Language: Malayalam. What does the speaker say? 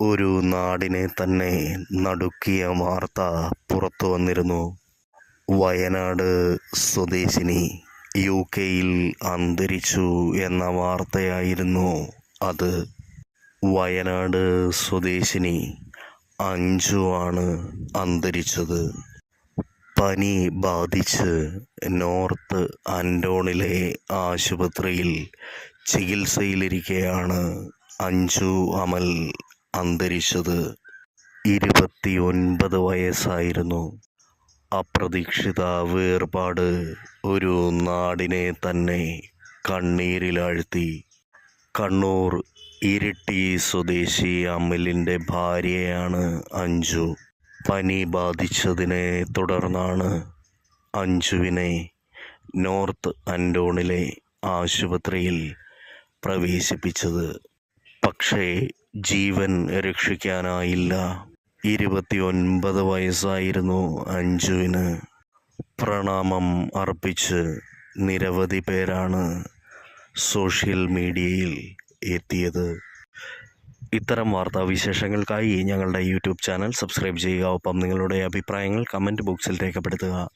ഒരു നാടിനെ തന്നെ നടുക്കിയ വാർത്ത പുറത്തു വന്നിരുന്നു. വയനാട് സ്വദേശിനി യു കെയിൽ അന്തരിച്ചു എന്ന വാർത്തയായിരുന്നു അത്. വയനാട് സ്വദേശിനി അഞ്ചു ആണ് അന്തരിച്ചത്. പനി ബാധിച്ച് നോർത്ത് അൻഡോണിലെ ആശുപത്രിയിൽ ചികിത്സയിലിരിക്കെയാണ് അഞ്ചു അമൽ. അന്തരിച്ചത് ഇരുപത്തിയൊൻപത് വയസ്സായിരുന്നു. അപ്രതീക്ഷിത വേർപാട് ഒരു നാടിനെ തന്നെ കണ്ണീരിലാഴ്ത്തി. കണ്ണൂർ ഇരിട്ടി സ്വദേശി അമലിന്റെ ഭാര്യയാണ് അഞ്ജു. പനി ബാധിച്ചതിനെ തുടർന്നാണ് അഞ്ജുവിനെ നോർത്ത് അൻഡോണിലെ ആശുപത്രിയിൽ പ്രവേശിപ്പിച്ചത്. പക്ഷേ ജീവൻ രക്ഷിക്കാനായില്ല. ഇരുപത്തിയൊൻപത് വയസ്സായിരുന്നു അഞ്ജുവിന്. പ്രണാമം അർപ്പിച്ച് നിരവധി പേരാണ് സോഷ്യൽ മീഡിയയിൽ എത്തിയത്. ഇത്തരം വാർത്താവിശേഷങ്ങൾക്കായി ഞങ്ങളുടെ യൂട്യൂബ് ചാനൽ സബ്സ്ക്രൈബ് ചെയ്യുക. ഒപ്പം നിങ്ങളുടെ അഭിപ്രായങ്ങൾ കമന്റ് ബോക്സിൽ രേഖപ്പെടുത്തുക.